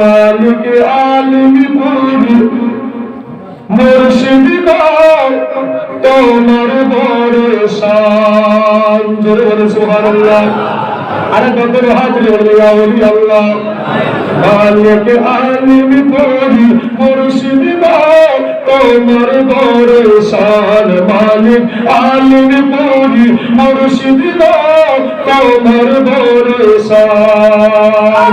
মালিক আলিম পুরি মুর্শিদ তোমার বড় শান জোরে বলে সুবহানাল্লাহ। আরে বদর হাত বলে ইয়া ওলি আল্লাহ। মালিক আলিম পুরি মুর্শিদ তোমার বড় শান মালিক আলিম পুরি মুর্শিদ তোমার বড় শান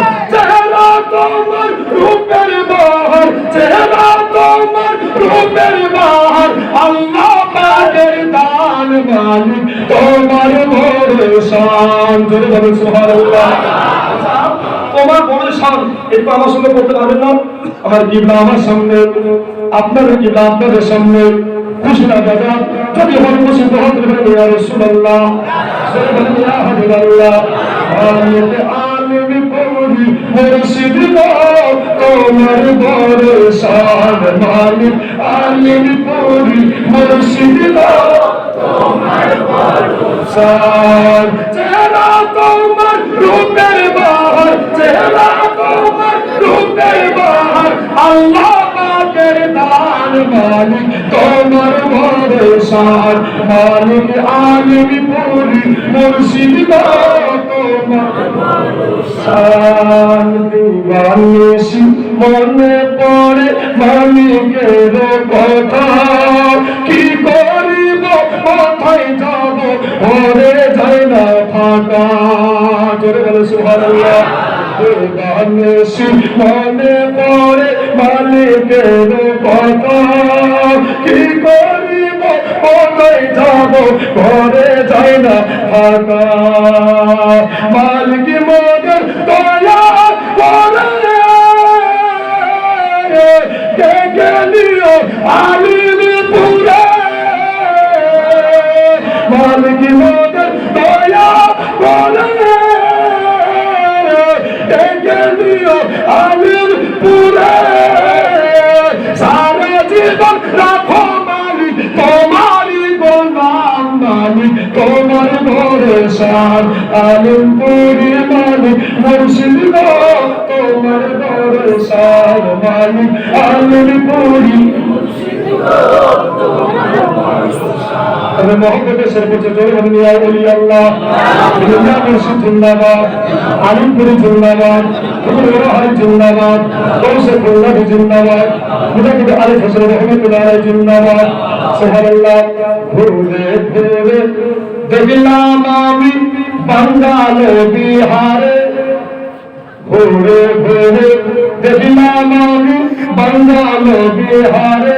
তোমার রূপের বাহার, চেহারা তোমার রূপের বাহার। আল্লাহ পাকের দান মালিক, তোমার বড় শান। জোরে বলুন, সুবহানাল্লাহ। তোমার বড় শান একটু আমার সঙ্গে করতে পারবেন না। আমার কিবলা আমার সামনে আপনাদের কিবলা আপনাদের সামনে। খুশি না, দাদা। যদি হন খুশি তো হতে পৌরি মুর্শিদ তোমার বড় শান মালিক আলিম পৌরি মুর্শিদ তোমার বড় শান চেহারা তোমার রূপের বাহার চেহারা তোমার রূপের বাহার আল্লাহ পাকের দান মালিক তোমার বড় শান মালিক আলিম মুর্শিদ দিবানিসি মনে পড়ে মালিকের কথা কি করিব, কোথায় যাব ঘরে যাই না ফাঁকা জোরে বলে মনে পড়ে মালিকের কথা কি করিব কোথায় যাব ঘরে যাই না ফাঁকা মালিক মগর দয়া করে। কে গেলিও আলিম পুরে। মালিক মগর দয়া করে। কে গেলিও আলিম পুরে। তোমার ভরসার আলিম পুরি মালিক, মুর্শিদ গো, তোমার ভরসার মালিক, আলিম পুরি। তবে মোহাম্মদের সর্বোচ্চ জয় ইয়া ওলি আল্লাহ। ইয়া মুর্শিদ জিন্দাবাদ, আলিমপুরি জিন্দাবাদ হারি জিন্দাবাদ কৌশে ফুল্লাহি জিন্দাবাদ মুজাহিদ আলী ফসল রহমতুল্লাহ জিন্দাবাদ। সুবহানাল্লাহ ঘুরে ঘুরে দেখলাম আমি বাঙ্গাল বিহারে। ঘুরে ঘুরে দেখলাম আমি বাঙ্গাল বিহারে।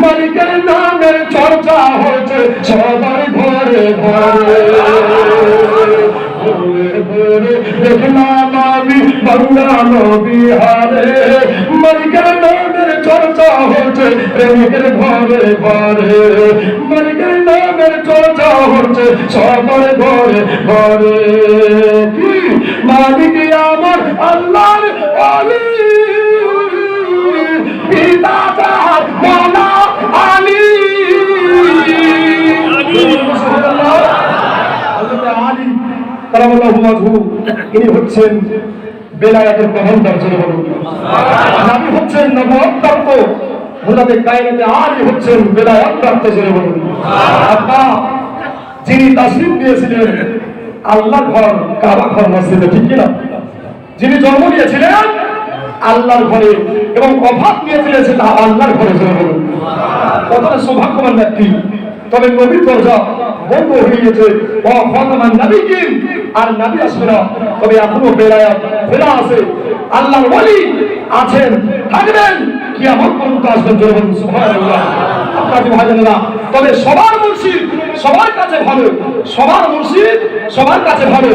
মালিকের নামের চর্চা হচ্ছে সবার ঘরে ঘরে। দেখলাম আমি বাঙ্গাল বিহারে। মালিকের নামের চর্চা হচ্ছে প্রেমিকের ঘরে ঘরে। হচ্ছে সবার ঘরে ঘরে। মালিক আমার আল্লাহর আলী। পিতা তাহার মালা আলী। হচ্ছেন বেলায়াতের প্রধানদার জন্য বলুন। হচ্ছেন নবুয়ত প্রাপ্ত কায়নাতে আলী হচ্ছেন বেলায়াত প্রাপ্ত জন্য বলুন। আব্বা তাসলিম দিয়েছিলেন। আল্লাহ ঘর, কাবা ঘর মসজিদে, ঠিক কিনা? যিনি জন্ম নিয়েছিলেন, আল্লাহর ঘরে এবং অভাব নিয়েছিলেন সেটা আল্লাহর ঘরে বলুন কতটা সৌভাগ্যবান ব্যক্তি। তবে নবীর দরজা বন্ধ হয়ে গেছে অফাতমান নবী কিন আর নবী আসবে না। তবে এখনও বেলায়াত খোলা আছে। আল্লাহর ওলি আছেন, থাকবেন। কি আমার পর্যন্ত আসবেন জোরে বলুন সুবহানাল্লাহ। আপনাকে ভাইজানেরা তবে সবার মুর্শিদ সবার কাছে ভালো সবার মুর্শিদ সবার কাছে ভালো।